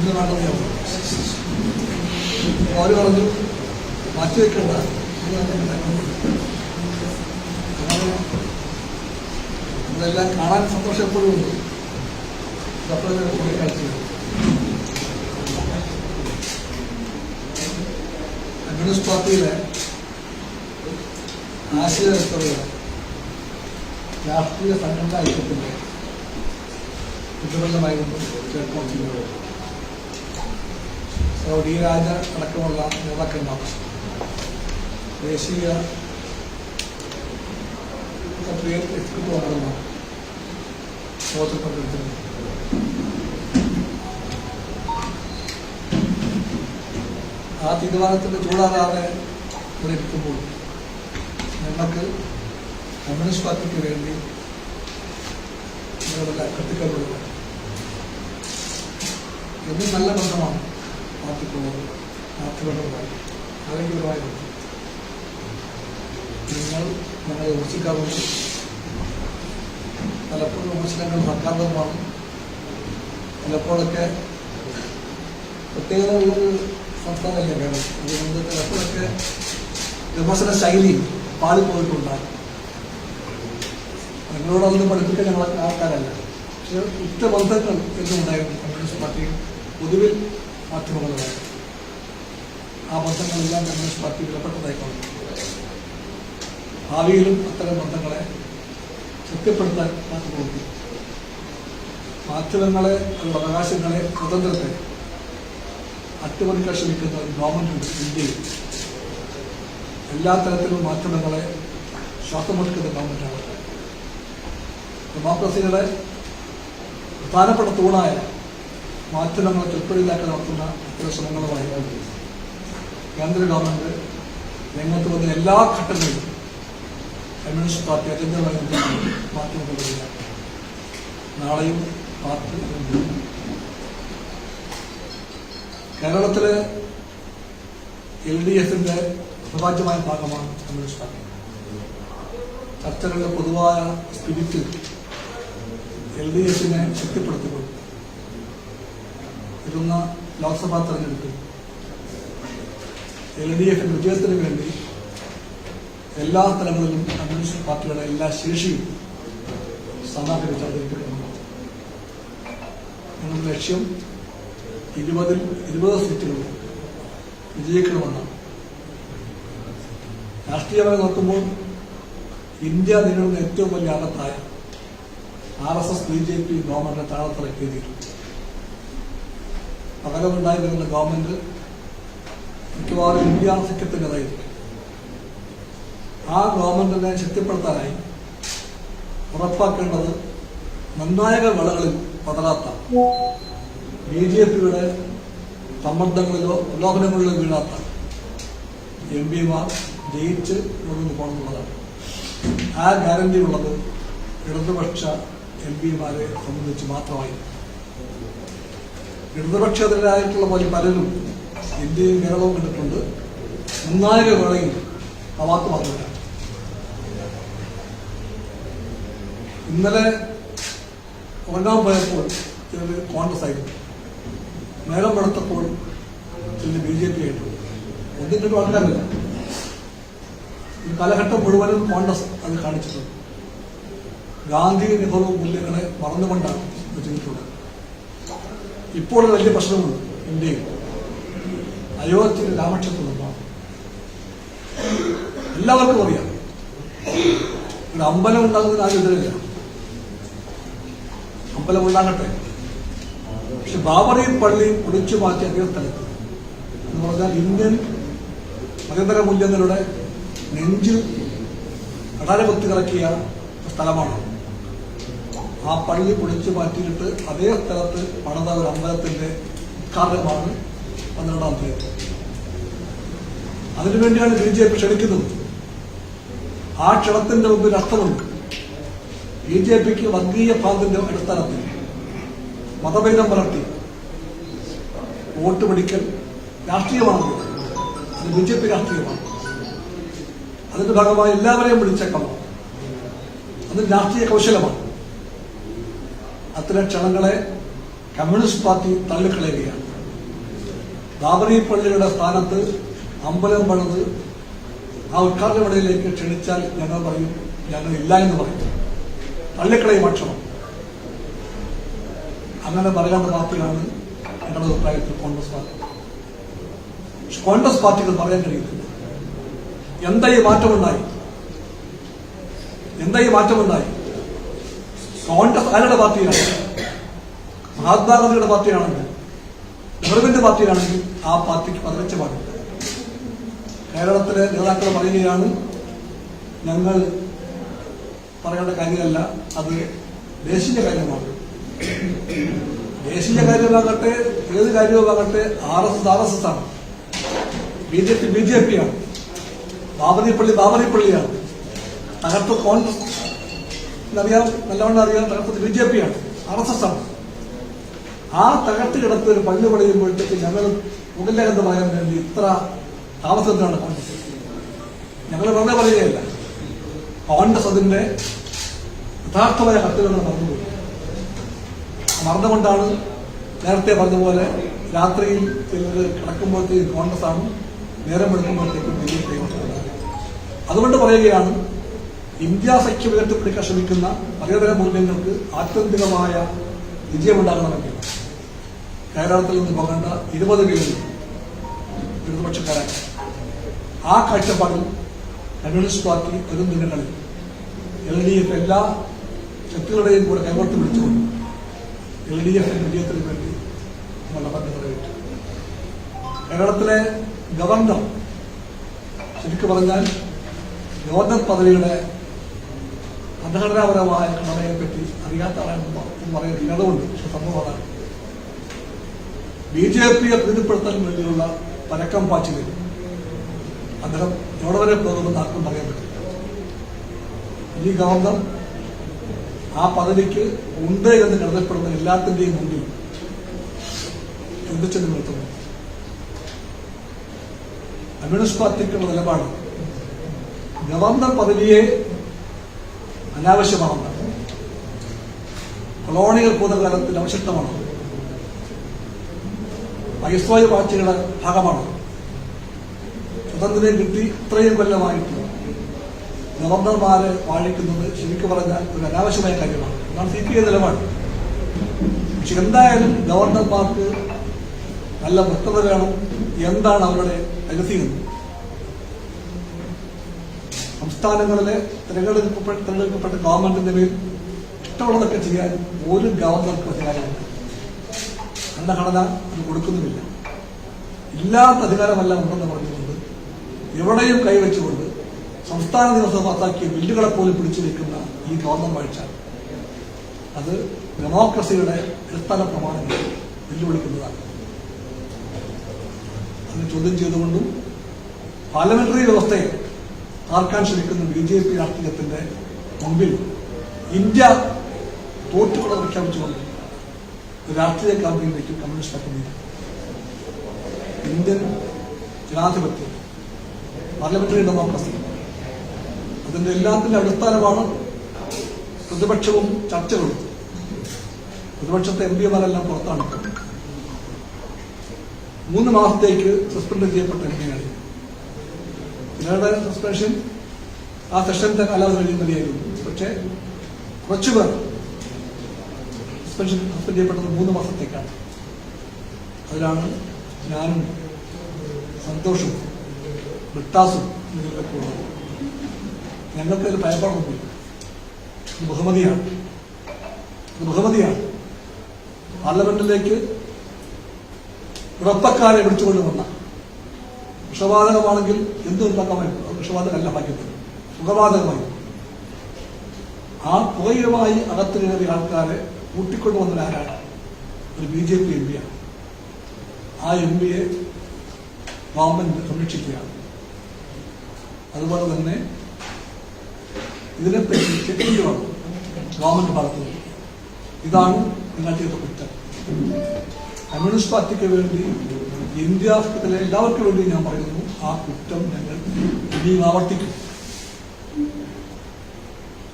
ഇന്ന് നടന്നു അവർ പറഞ്ഞു? മാറ്റി വെക്കണ്ട. ഇതെല്ലാം കാണാൻ സന്തോഷം എപ്പോഴും ഉണ്ട് അപ്പോഴും കൂടിക്കാഴ്ച കമ്മ്യൂണിസ്റ്റ് പാർട്ടിയിലെ ആശയവ്യക്തതയുടെ രാഷ്ട്രീയ സംഘടന ഐക്യത്തിന്റെ ചേർക്കാൻ ചേർക്കോട്ടിയുടെ സൗദി രാജ അടക്കമുള്ള നേതാക്കന്മാർ ദേശീയ ആ തീരുമാനത്തിന്റെ ചൂടാറാതെ ഇരിക്കുമ്പോൾ ഞങ്ങൾക്ക് കമ്മ്യൂണിസ്റ്റ് പാർട്ടിക്ക് വേണ്ടി നിങ്ങളുടെ കത്തിക്കപ്പെടുക. എന്നും നല്ല ബന്ധമാണ്. പാർട്ടിക്കുള്ളത് പാർട്ടികളുമായി ആരെങ്കിലുമായി നിങ്ങൾ ഞങ്ങളെ വിമർശിക്കാറുണ്ട്. പലപ്പോഴും വിമർശനങ്ങൾ സർക്കാരിനുമാണ് ചിലപ്പോഴൊക്കെ പ്രത്യേകതയുള്ളൊരു സംസ്ഥാനമല്ലേ കേരളം. അതുകൊണ്ട് ചിലപ്പോഴൊക്കെ വിമർശന ശൈലി പാളിപ്പോയിട്ടുണ്ടാകും നിങ്ങളോടൊന്നും പഠിപ്പിക്കാൻ ഞങ്ങൾ ആൾക്കാരല്ല. പക്ഷെ ഉറ്റബന്ധങ്ങൾ എന്നുണ്ടായിരുന്നു കമ്മ്യൂണിസ്റ്റ് പാർട്ടിയും. പൊതുവിൽ മാധ്യമങ്ങളുമായിരുന്നു ആ ബന്ധങ്ങളെല്ലാം കമ്മ്യൂണിസ്റ്റ് പാർട്ടി വിലപ്പെട്ടതായിക്കൊണ്ട് ഭാവിയിലും അത്തരം ബന്ധങ്ങളെ ശക്തിപ്പെടുത്താൻ പാർട്ടി പ്രവർത്തിക്കും മാധ്യമങ്ങളെ അവരുടെ അവകാശങ്ങളെ സ്വതന്ത്രത്തെ അട്ടിമറിക്കാൻ ശ്രമിക്കുന്ന ഒരു ഗവൺമെന്റ് ഇന്ത്യയിൽ. എല്ലാ തരത്തിലും മാധ്യമങ്ങളെ ശ്വാസമെടുക്കുന്ന ഗവൺമെന്റാണ്. ഡെമോക്രസിയുടെ പ്രധാനപ്പെട്ട തൂണായ മാധ്യമങ്ങളെ തൃപ്തിയിലാക്കി നടത്തുന്ന ചില ശ്രമങ്ങളുമായി കേന്ദ്ര ഗവൺമെന്റ് രംഗത്ത് വന്ന എല്ലാ ഘട്ടങ്ങളിലും കമ്മ്യൂണിസ്റ്റ് പാർട്ടി അജണ്ടമായി മാധ്യമങ്ങളില്ല നാളെയും പാർട്ടി. കേരളത്തിലെ എൽ ഡി എഫിന്റെ അഭിവാജ്യമായ ഭാഗമാണ് കമ്മ്യൂണിസ്റ്റ് പാർട്ടി. ചർച്ചകളുടെ പൊതുവായ സ്പിരിറ്റ് എൽ ഡി എഫിനെ ശക്തിപ്പെടുത്തിക്കൊണ്ട് ഇരുന്ന ലോക്സഭാ തെരഞ്ഞെടുപ്പിൽ എൽ ഡി എഫിന്റെ വിജയത്തിന് വേണ്ടി എല്ലാ തലങ്ങളിലും കമ്മ്യൂണിസ്റ്റ് പാർട്ടിയുടെ എല്ലാ ശേഷിയും സമാഹരിച്ച് അവതരിപ്പിക്കണമെന്ന് ലക്ഷ്യം ഇരുപതിൽ ഇരുപത് സീറ്റുകളിൽ വിജയിക്കണമെന്നാണ് രാഷ്ട്രീയമായി നോക്കുമ്പോൾ ഇന്ത്യ നേരിടുന്ന ഏറ്റവും വലിയ ആപത്തായ R S S B J P ഗവൺമെന്റിനെ താഴത്തിറക്കിയതിലും പകരമുണ്ടായി വരുന്ന ഗവൺമെന്റ് മിക്കവാറും ഇന്ത്യ സഖ്യത്തിന്റെതായിരിക്കും ആ ഗവൺമെന്റിനെ ശക്തിപ്പെടുത്താനായി ഉറപ്പാക്കേണ്ടത് നിർണായക വേളകളിൽ പതറാത്ത ബി ജെ പിയുടെ സമ്മർദ്ദങ്ങളിലോ പ്രലോഭനങ്ങളിലോ വീഴാത്ത എം പിമാർ ജയിച്ച് മുന്നോട്ട് പോകണമെന്നുള്ളതാണ് ആ ഗ്യാരണ്ടി ഉള്ളത് ഇടതുപക്ഷ എം പിമാരെ സംബന്ധിച്ച് മാത്രമായി ഇടതുപക്ഷത്തിനായിട്ടുള്ള പോലെ പലരും ഇന്ത്യയും കേരളവും കണ്ടിട്ടുണ്ട്. മൂന്നായിരം വേളയിൽ ആ വാക്ക് പറഞ്ഞില്ല ഇന്നലെ ഉറങ്ങാൻ പോയപ്പോൾ ചിലർ കോൺഗ്രസ് ആയിരുന്നു മേളം നടത്തപ്പോൾ ചിലർ ബി ജെ പി ആയിട്ടു ഒന്നിട്ടും ആൾക്കാരില്ല. ഈ കാലഘട്ടം മുഴുവനും കോൺഗ്രസ് അത് കാണിച്ചിട്ടുണ്ട്. ഗാന്ധി നെഹ്റു മൂല്യങ്ങളെ മറന്നുകൊണ്ടാണ് ചെയ്തിട്ടുള്ളത്. ഇപ്പോൾ വലിയ പ്രശ്നമുണ്ട് ഇന്ത്യയിൽ. അയോധ്യയിൽ രാമക്ഷേത്രം എല്ലാവർക്കും അറിയാം. ഒരു അമ്പലം ഉണ്ടാകുന്നതിന് ആരും എതിരില്ല അമ്പലം ഉണ്ടാകട്ടെ. പക്ഷെ ബാബറി പള്ളി പൊളിച്ചു മാറ്റി അതേ സ്ഥലത്ത് എന്ന് പറഞ്ഞാൽ ഇന്ത്യൻ മതേതര മൂല്യങ്ങളുടെ നെഞ്ചിൽ അടാരകുത്തി കിടക്കിയ സ്ഥലമാണ്. ആ പള്ളി പൊളിച്ചു മാറ്റിയിട്ട് അതേ സ്ഥലത്ത് പണിത ഒരു അമ്പലത്തിന്റെ ഉദ്ഘാടനമാണ് പന്ത്രണ്ടാം തീയതി. അതിനുവേണ്ടിയാണ് ബി ജെ പി ക്ഷണിക്കുന്നത്. ആ ക്ഷണത്തിന്റെ മുമ്പിൽ അർത്ഥമുണ്ട്. ബി ജെ പിക്ക് വർഗീയ ഭാഗത്തിന്റെ അടിസ്ഥാനത്തിൽ മതഭേദം പുലർത്തി വോട്ട് പിടിക്കൽ രാഷ്ട്രീയമാണ്. അത് ബി ജെ പി രാഷ്ട്രീയമാണ്. അതിന്റെ ഭാഗമായി എല്ലാവരെയും വിളിച്ചേക്കാം. അത് രാഷ്ട്രീയ കൗശലമാണ്. അത്തരം ക്ഷണങ്ങളെ കമ്മ്യൂണിസ്റ്റ് പാർട്ടി തള്ളിക്കളയുകയാണ്. ബാബറി പള്ളിയുടെ സ്ഥാനത്ത് അമ്പലം പണിത് ആ ഉദ്ഘാടന വേളയിലേക്ക് ക്ഷണിച്ചാൽ ഞങ്ങൾ പറയും ഞങ്ങൾ ഇല്ല എന്ന് പറയും. തള്ളിക്കളയും ഭക്ഷണം അങ്ങനെ പറയേണ്ട പാർട്ടിയാണ് ഞങ്ങളുടെ അഭിപ്രായത്തിൽ കോൺഗ്രസ് പാർട്ടി. കോൺഗ്രസ് പാർട്ടികൾ പറയാൻ കഴിയുന്നില്ല എന്താ ഈ മാറ്റമുണ്ടായി? എന്താ ഈ മാറ്റമുണ്ടായി? കോൺഗ്രസ് ആരുടെ പാർട്ടിയിലാണ് മഹാത്മാഗാന്ധിയുടെ പാർട്ടിയാണെങ്കിൽ നെഹ്റുവിന്റെ പാർട്ടിയിലാണെങ്കിൽ ആ പാർട്ടിക്ക് പതിനഞ്ച് പാടില്ല കേരളത്തിലെ നേതാക്കൾ പറയുകയാണ് ഞങ്ങൾ പറയേണ്ട കാര്യമല്ല അത് ദേശീയ കാര്യമാണ്. ദേശീയ കാര്യമാകട്ടെ ഏത് കാര്യവുമാകട്ടെ R S S R S S ആണ്. B J P B J P ആണ്. ബാബറിപ്പള്ളി ബാബറിപ്പള്ളിയാണ് തകർത്ത് കോൺഗ്രസ് എന്നറിയാം നല്ലവണ്ണം അറിയാം തകർത്തത് ബി ജെ പി ആണ് ആർ എസ് എസ് ആണ്. ആ തകർത്ത് കിടത്ത് ഒരു പള്ളി പണിയുമ്പോഴത്തേക്ക് ഞങ്ങൾ മുകളിലേക്കെന്ന് പറയാൻ വേണ്ടി ഇത്ര താമസത്തിലാണ് ഞങ്ങൾ വെറുതെ പറയുകയല്ല. കോൺഗ്രസ് അതിന്റെ യഥാർത്ഥമായ കത്തുകൾ മറന്നുപോയി. മറന്നുകൊണ്ടാണ് നേരത്തെ പറഞ്ഞതുപോലെ പോലെ രാത്രിയിൽ ചിലർ കിടക്കുമ്പോഴത്തേക്ക് കോൺഗ്രസ് ആണ് നേരം വെളുക്കുമ്പോഴത്തേക്കും ബി ജെ പി അതുകൊണ്ട് പറയുകയാണ് ഇന്ത്യ സഖ്യം ഉയർത്തിപ്പിടിക്കാൻ ശ്രമിക്കുന്ന പലതരം മൂല്യങ്ങൾക്ക് ആത്യന്തികമായ വിജയമുണ്ടാകണമെങ്കിൽ കേരളത്തിൽ നിന്ന് പോകേണ്ട ഇരുപത് പേരിൽ ഇടതുപക്ഷക്കാരായി. ആ കാഴ്ചപ്പാടിൽ കമ്മ്യൂണിസ്റ്റ് പാർട്ടി വരും ദിനങ്ങളിൽ എൽ ഡി എഫ് എല്ലാ ശക്തികളുടെയും കൂടെ കൈകോർത്ത് പിടിച്ചുകൊണ്ട് എൽ ഡി എഫിന്റെ വിജയത്തിന് വേണ്ടി നമ്മുടെ പങ്ക് നിറവേറ്റും കേരളത്തിലെ ഗവർണർ ശരിക്കും പറഞ്ഞാൽ ഗവർണർ പദവിയുടെ ഭരണഘടനാപരമായ ഘടനയെപ്പറ്റി അറിയാത്ത ആളാണെന്ന് പറയുന്നില്ല. അതുകൊണ്ട് പക്ഷെ സംഭവം ബി ജെ പിയെ പ്രീതിപ്പെടുത്താൻ വേണ്ടിയുള്ള പരക്കം പാച്ചിലിൽ അദ്ദേഹം എവിടെ പോകുമെന്ന് ആർക്കും പറയാൻ പറ്റില്ല. ഈ ഗവർണർ ആ പദവിക്ക് ഉണ്ട് എന്ന് കരുതപ്പെടുന്ന എല്ലാത്തിന്റെയും മുന്നിൽ ചിന്തിച്ചു നിർത്തുന്നു? കമ്മ്യൂണിസ്റ്റ് പാർട്ടിക്കുള്ള നിലപാട്. ഗവർണർ പദവിയെ അനാവശ്യമാണെന്ന്. കൊളോണിയൽ ഭൂതകാലത്തിൽ അവശിഷ്ടമാണ്. വൈസ്രോയ പാർട്ടിയുടെ ഭാഗമാണ്. സ്വതന്ത്രം കിട്ടി ഇത്രയും കൊല്ലമായിട്ട് ഗവർണർമാരെ വാഴിക്കുന്നത് ശരിക്കും പറഞ്ഞാൽ ഒരു അനാവശ്യമായ കാര്യമാണ്. അതാണ് സി പി ഐ നിലപാട്. പക്ഷെ എന്തായാലും ഗവർണർമാർക്ക് നല്ല വ്യക്തത വേണം. എന്താണ് അവരുടെ രഹസ്യം? സംസ്ഥാനങ്ങളിലെ തിരഞ്ഞെടുക്കപ്പെട്ട തിരഞ്ഞെടുക്കപ്പെട്ട ഗവൺമെന്റിന്റെ മേൽ ഇഷ്ടമുള്ളതൊക്കെ ചെയ്യാൻ ഒരു ഗവർണർക്ക് അധികാരമില്ല ഭരണഘടന അത് കൊടുക്കുന്നുമില്ല. ഇല്ലാത്ത അധികാരമല്ല ഉണ്ടെന്ന് പറഞ്ഞുകൊണ്ട് എവിടെയും കൈവച്ചുകൊണ്ട് സംസ്ഥാന നിയമസഭ പാസാക്കിയ ബില്ലുകളെ പോലും പിടിച്ചു നിൽക്കുന്ന ഈ ഗവർണർ വാഴ്ച. അത് ഡെമോക്രസിയുടെ അടിസ്ഥാന പ്രമാണങ്ങൾ വെല്ലുവിളിക്കുന്നതാണ് അത് ചോദ്യം ചെയ്തുകൊണ്ടും പാർലമെന്ററി വ്യവസ്ഥയെ ആർക്കാൻ ശ്രമിക്കുന്ന ബി ജെ പി രാഷ്ട്രീയത്തിന്റെ മുമ്പിൽ ഇന്ത്യ തോറ്റുകളെ പ്രഖ്യാപിച്ചുകൊണ്ട് രാഷ്ട്രീയ ക്യാമ്പയിനിലേക്ക് കമ്മ്യൂണിസ്റ്റ് നീങ്ങി. ഇന്ത്യൻ ജനാധിപത്യം പാർലമെന്ററി ഡെമോക്രസി അതിന്റെ എല്ലാത്തിന്റെ അടിസ്ഥാനമാണ് പ്രതിപക്ഷവും ചർച്ചകളും. പ്രതിപക്ഷത്തെ എം പിമാരെല്ലാം പുറത്താണ് മൂന്ന് മാസത്തേക്ക് സസ്പെൻഡ് ചെയ്യപ്പെട്ട എം പിയാണ്. ചിലരുടെ സസ്പെൻഷൻ ആ സെഷന്റെ കാലാവധി മതിയായിരുന്നു. പക്ഷേ കുറച്ചുപേർ സസ്പെൻഷൻ സസ്പെൻഡ് ചെയ്യപ്പെട്ടത് മൂന്ന് മാസത്തേക്കാണ്. അതിലാണ് ഞാനും സന്തോഷവും വിട്ടാസും ഇതിലൊക്കെ ഉള്ളത്. ഞങ്ങൾക്ക് ഒരു ഭയപ്പാടൊന്നുമില്ല ബഹുമതിയാണ്. ബഹുമതിയാണ്. പാർലമെന്റിലേക്ക് ഉറപ്പക്കാരെ വിളിച്ചുകൊണ്ട് വന്ന വിഷവാതകമാണെങ്കിൽ എന്ത് ഉണ്ടാക്കാൻ പറ്റും വിഷവാതകമല്ല പറ്റത്തില്ല സുഖവാതകമായി. ആ പുകയുമായി അകത്ത് കയറിയ ആൾക്കാരെ കൂട്ടിക്കൊണ്ടുവന്നത് ആരാണ് ഒരു ബി ജെ പി എം പിയാണ് ആ എം പിയെ ഗവൺമെന്റ് സംരക്ഷിക്കുകയാണ്. അതുപോലെ തന്നെ ഇതിനെപ്പറ്റി ചെക്കിംഗ് വേണം ഗവൺമെന്റ് ഭാഗത്ത് ഇതാണ് നിങ്ങൾ ചെയ്ത കുറ്റം. കമ്മ്യൂണിസ്റ്റ് പാർട്ടിക്ക് വേണ്ടി ഇന്ത്യ ആഫ്രിക്കയിലെ എല്ലാവർക്കും വേണ്ടി ഞാൻ പറയുന്നു ആ കുറ്റം ഞങ്ങൾ ഇനിയും ആവർത്തിക്കും.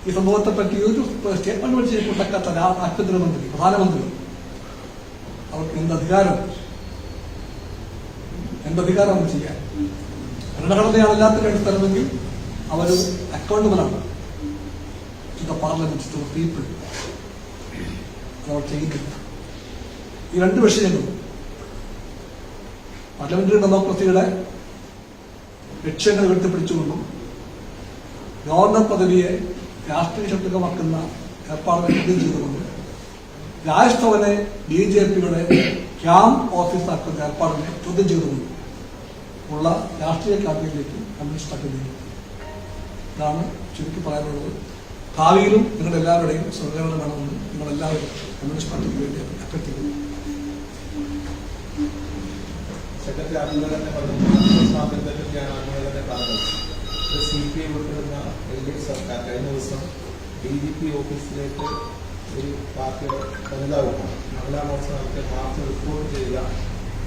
ഈ സംഭവത്തെ പറ്റി ഒരു സ്റ്റേറ്റ്മെന്റ് വെച്ച് ഉണ്ടാക്കാത്ത രാ- ആഭ്യന്തരമന്ത്രി പ്രധാനമന്ത്രി അവർക്ക് എന്ത് അധികാരം? എന്ത് അധികാരം ചെയ്യാൻ? ഭരണഘടനയാണ് എല്ലാത്തിനും എടുത്തരമെങ്കിൽ അവർ അക്കൗണ്ടബിളാണ് പാർലമെന്റ് പീപ്പിൾ അവർ ചെയ്യുന്നില്ല ഈ രണ്ട് വിഷയങ്ങളും പാർലമെന്ററി ഡെമോക്രസിയുടെ ലക്ഷ്യങ്ങൾ ഉയർത്തിപ്പിടിച്ചുകൊണ്ടും ഗവർണർ പദവിയെ രാഷ്ട്രീയ ശക്തികമാക്കുന്ന ഏർപ്പാടുകൾ ചോദ്യം ചെയ്തുകൊണ്ട് രാജ്ഭവനെ ബി ജെ പിയുടെ ക്യാമ്പ് ഓഫീസാക്കുന്ന ഏർപ്പാടിനെ ചോദ്യം ചെയ്തുകൊണ്ട് ഉള്ള രാഷ്ട്രീയ ക്യാമ്പയിലേക്ക് കമ്മ്യൂണിസ്റ്റ് നീങ്ങും. ഇതാണ് ചുരുക്കി പറയാനുള്ളത്. ഭാവിയിലും നിങ്ങളുടെ എല്ലാവരുടെയും സഹകരണം വേണമെന്ന് നിങ്ങളെല്ലാവരും കമ്മ്യൂണിസ്റ്റ് പാർട്ടിക്ക് വേണ്ടി അഭ്യർത്ഥിക്കുന്നു. സെക്രട്ടറി അന്ന് തന്നെ പറഞ്ഞു. സ്വാതന്ത്ര്യത്തിൽ ഞാൻ അങ്ങനെ തന്നെ പറഞ്ഞത്. ഇത് സി പി ഐ വിട്ടിരുന്ന എൽ ഡി എഫ് സർക്കാർ കഴിഞ്ഞ ദിവസം ഡി ജി പി ഓഫീസിലേക്ക് ഒരു പാർട്ടിയുടെ വനിതാ വിഭാഗം മഹിളാ മോർച്ച നടത്തിയ മാർച്ച് റിപ്പോർട്ട് ചെയ്ത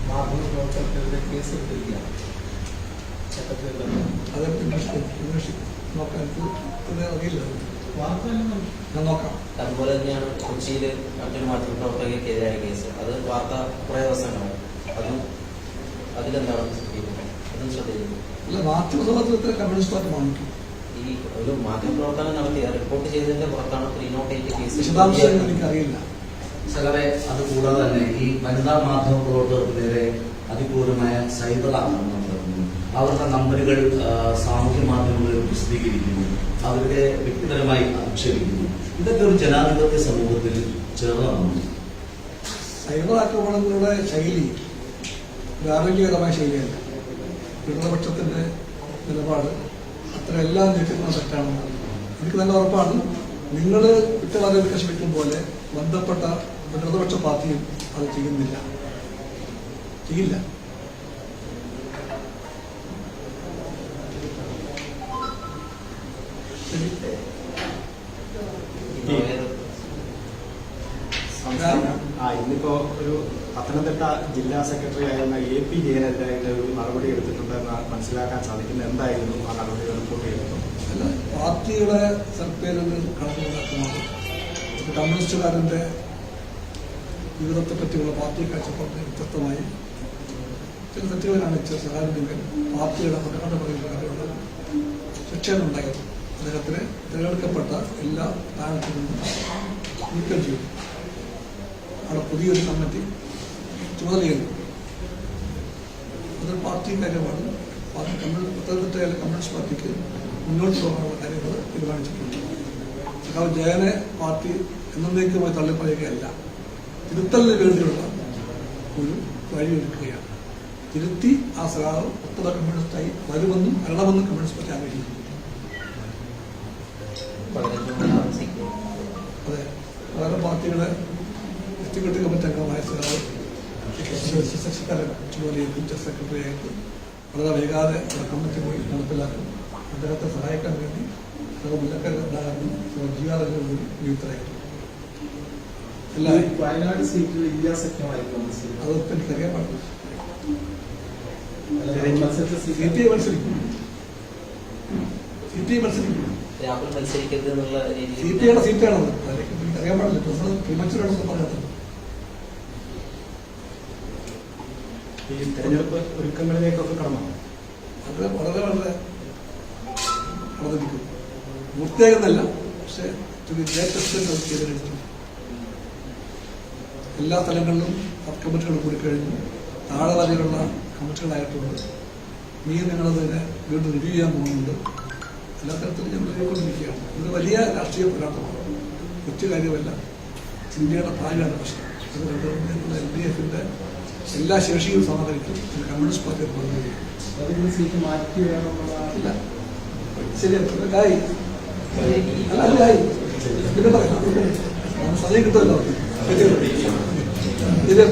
മാധ്യമ പ്രവർത്തകർക്കെതിരെ കേസ് എടുത്തിരിക്കുകയാണ് സെക്രട്ടറി തന്നെ അത് അന്വേഷിക്കും അന്വേഷിക്കും നോക്കാൻ അറിയില്ല. നോക്കാം. അതുപോലെ തന്നെയാണ് കൊച്ചിയിൽ മറ്റൊരു മാധ്യമപ്രവർത്തകർക്കെതിരായ കേസ്. അത് വാർത്ത കുറേ ദിവസങ്ങളായി. അതും അതിലെന്താണ് അതും അല്ല കമ്മ്യൂണിസ്റ്റ് പാർട്ടി ഈ ഒരു മാധ്യമപ്രവർത്തനം നടത്തിയ റിപ്പോർട്ട് ചെയ്തതിന്റെ പുറത്താണ് ത്രീ നോട്ട് എയ്റ്റ് കേസ് വിശദാംശങ്ങൾ എനിക്കറിയില്ല. സകലെ അതുകൂടാതെ തന്നെ ഈ വനിതാ മാധ്യമ പ്രവർത്തകർക്കെതിരെ അതിക്രൂരമായ സൈബർ ആക്രമണം നടക്കുന്നു അവരുടെ നമ്പറുകൾ സാമൂഹ്യ മാധ്യമങ്ങളിൽ പ്രസിദ്ധീകരിക്കുന്നു. അവരുടെ വ്യക്തിപരമായി ആക്ഷേപിക്കുന്നു. ഇതൊക്കെ ഒരു ജനാധിപത്യ സമൂഹത്തിൽ ചേർന്നതാണ് സൈബർ ആക്രമണങ്ങളുടെ ശൈലി ആരോഗ്യകരമായ ശൈലിയല്ല. ഇടതുപക്ഷത്തിന്റെ നിലപാട് അത്ര എല്ലാം നിൽക്കുന്നത് തെറ്റാണെന്ന് എനിക്ക് നല്ല ഉറപ്പാണ്. നിങ്ങൾ കുറ്റവാളികൾക്ക് ശ്രമിക്കും പോലെ ബന്ധപ്പെട്ട ഇടതുപക്ഷ പാർട്ടിയും അത് ചെയ്യുന്നില്ല. ചെയ്യില്ല. ശരി സംസ്ഥാന ആ ഇന്നിപ്പോ ഒരു പത്തനംതിട്ട ജില്ലാ സെക്രട്ടറി ആയിരുന്ന എ പി ജയനെതിരെ ഒരു നടപടി എടുത്തിട്ടുണ്ടെന്ന് മനസ്സിലാക്കാൻ സാധിക്കുന്നത് എന്തായിരുന്നു ആ നടപടി റിപ്പോർട്ട് ചെയ്തത് പാർട്ടിയുടെ സർപ്പേരിൽ കടന്നു നടക്കുന്നത് ഒരു കമ്മ്യൂണിസ്റ്റുകാരന്റെ ജീവിതത്തെ പറ്റിയുള്ള പാർട്ടി കാഴ്ചപ്പാടിന് വ്യത്യസ്തമായി ചില തെറ്റുകളാണ് കാണിച്ച സഹായിക്കുമെങ്കിൽ പാർട്ടിയുടെ പ്രകടന പ്രകാരമുള്ള ശിക്ഷയാണ് ഉണ്ടായത്. അദ്ദേഹത്തിന് തിരഞ്ഞെടുക്കപ്പെട്ട എല്ലാ സ്ഥാനത്തു നിന്നും നീക്കം ചെയ്തു. അവിടെ പുതിയൊരു കമ്മിറ്റി ചുമതല ചെയ്യുന്നു അതൊരു പാർട്ടി കാര്യമാണ്. പാർട്ടി കമ്മ്യൂണിസ്റ്റ് കമ്മ്യൂണിസ്റ്റ് പാർട്ടിക്ക് മുന്നോട്ട് പോകാനുള്ള കാര്യങ്ങൾ തീരുമാനിച്ചിട്ടുണ്ട്. കാരണം ജയനെ പാർട്ടി എന്നേക്കുമായി തള്ളിപ്പറയുകയല്ല തിരുത്തലിന് വേണ്ടിയുള്ള ഒരു വഴിയൊരുക്കുകയാണ്. തിരുത്തി ആ സ്രാവ് ഉത്തര കമ്മ്യൂണിസ്റ്റായി വരുമെന്നും വരണമെന്നും കമ്മ്യൂണിസ്റ്റ് പാർട്ടി ആഗ്രഹിക്കുന്നു. അതെ. വളരെ പാർട്ടികളെ എക്സിക്യൂട്ടീവ് കമ്മിറ്റി അംഗമായ സഖാവ് ശശികലൻ ചുമതലയേൽക്കും ചീഫ് സെക്രട്ടറിയായിട്ട് വളരെ വൈകാതെ കമ്മിറ്റി പോയി നടപ്പിലാക്കും. അദ്ദേഹത്തെ സഹായിക്കാൻ വേണ്ടി സഹ മുല്ലക്കര ഉണ്ടാകുന്നു കൂടി നിയുക്തരായിരുന്നു വയനാട് സീറ്റിൽ ഇന്ത്യ സഖ്യമായിരുന്നു അതൊക്കെ മത്സരിച്ച സി സീറ്റ് പി ഐ മത്സരിക്കും. സി പി ഐ മത്സരിക്കും. രാഹുൽ മത്സരിക്കരുത് എന്നുള്ള സി പി ഐയുടെ സീറ്റാണത് അറിയാൻ പാടില്ല. പ്രസിഡന്റ് പ്രിമച്ചുരാണെന്ന് പറയാത്തത് ഈ തെരഞ്ഞെടുപ്പ് ഒരുക്കങ്ങളിലേക്കൊക്കെ കടന്നു. അത് വളരെ വളരെ കടന്നിരിക്കും പൂർത്തിയാകുന്നല്ല പക്ഷെ എല്ലാ തലങ്ങളിലും സബ് കമ്മിറ്റികൾ കൂടി കഴിഞ്ഞു. താഴെ വരെയുള്ള കമ്മിറ്റികളായിട്ടുണ്ട്. നീ നിങ്ങളതിനെ വീണ്ടും റിവ്യൂ ചെയ്യാൻ പോകുന്നുണ്ട്. എല്ലാ തരത്തിലും ഞങ്ങൾ ചെയ്തുകൊണ്ടിരിക്കുകയാണ് ഇത് വലിയ രാഷ്ട്രീയ പോരാട്ടമാണ്. കൊച്ചു കാര്യമല്ല. ഇന്ത്യയുടെ ഭാവിയാണ് പ്രശ്നം. അത് എൽ ഡി എഫിന്റെ എല്ലാ ശേഷിയും സമാധാനിക്കും കമ്മ്യൂണിസ്റ്റ് പാർട്ടി പറഞ്ഞു അതിന് സീറ്റ് മാറ്റി വേണമെന്നുള്ള ശരിയാണ് അല്ല അല്ലായി പിന്നെ പറയാം. സമയം കിട്ടുമല്ലോ ശരി. ശരി.